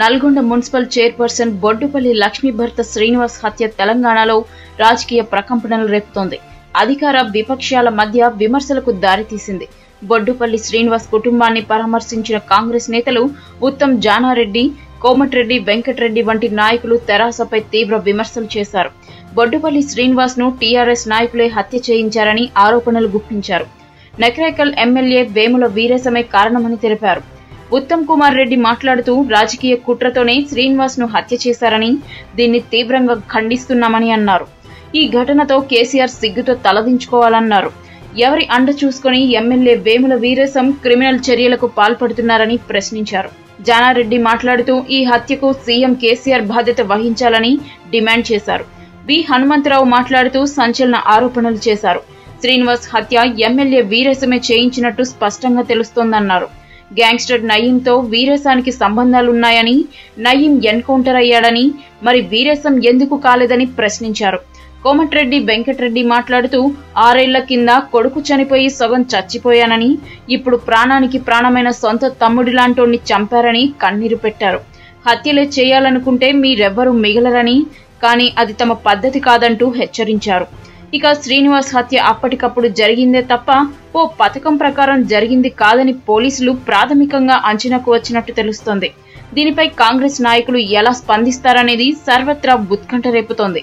Nalgonda municipal chairperson Boddupalli Lakshmi భర్త శ్రీనివాస్ హత్య తెలంగాణలో రాజకీయ ప్రకంపనలు రేపుతోంది. అధికార విపక్షాల మధ్య విమర్శలకు దారితీసింది. బొడ్డుపల్లి శ్రీనివాస్ కుటుంబాన్ని పరామర్శించిన కాంగ్రెస్ నేతలు ఉత్తమ్ జానారెడ్డి కోమటిరెడ్డి వెంకటరెడ్డి వంటి నాయకులు తెరాసపై తీవ్ర విమర్శలు చేశారు. బొడ్డుపల్లి శ్రీనివాస్ను టీఆర్ఎస్ నాయకులే హత్య చేయించారని ఆరోపణలు గుప్పించారు. నకరేకల్ ఎమ్మెల్యే వేముల వీరేశమే కారణమని తెలిపారు. ఉత్తమ్ కుమార్ రెడ్డి మాట్లాడుతూ రాజకీయ కుట్రతోనే శ్రీనివాస్ను హత్య చేశారని దీన్ని తీవ్రంగా ఖండిస్తున్నామని అన్నారు. ఈ ఘటనతో కేసీఆర్ సిగ్గుతో తలదించుకోవాలన్నారు. ఎవరి అండ చూసుకుని ఎమ్మెల్యే వేముల వీరేశం క్రిమినల్ చర్యలకు పాల్పడుతున్నారని ప్రశ్నించారు. జానారెడ్డి మాట్లాడుతూ ఈ హత్యకు సీఎం కేసీఆర్ బాధ్యత వహించాలని డిమాండ్ చేశారు. వి. హనుమంతరావు మాట్లాడుతూ సంచలన ఆరోపణలు చేశారు. శ్రీనివాస్ హత్య ఎమ్మెల్యే వీరేశమే చేయించినట్టు స్పష్టంగా తెలుస్తోందన్నారు. గ్యాంగ్స్టర్ నయీంతో వీరేశానికి సంబంధాలున్నాయని నయీం ఎన్కౌంటర్ అయ్యాడని మరి వీరేశం ఎందుకు కాలేదని ప్రశ్నించారు. కోమటిరెడ్డి వెంకటరెడ్డి మాట్లాడుతూ ఆరేళ్ళ కింద కొడుకు చనిపోయి సగం చచ్చిపోయానని ఇప్పుడు ప్రాణానికి ప్రాణమైన సొంత తమ్ముడి లాంటోణ్ణి చంపారని కన్నీరు పెట్టారు. హత్యలే చేయాలనుకుంటే మీరెవ్వరూ మిగలరని కానీ అది తమ పద్ధతి కాదంటూ హెచ్చరించారు. ఇక శ్రీనివాస్ హత్య అప్పటికప్పుడు జరిగిందే తప్ప ఓ పథకం ప్రకారం జరిగింది కాదని పోలీసులు ప్రాథమికంగా అంచనాకు వచ్చినట్టు తెలుస్తోంది. దీనిపై కాంగ్రెస్ నాయకులు ఎలా స్పందిస్తారనేది సర్వత్రా ఉత్కంఠ రేపుతోంది.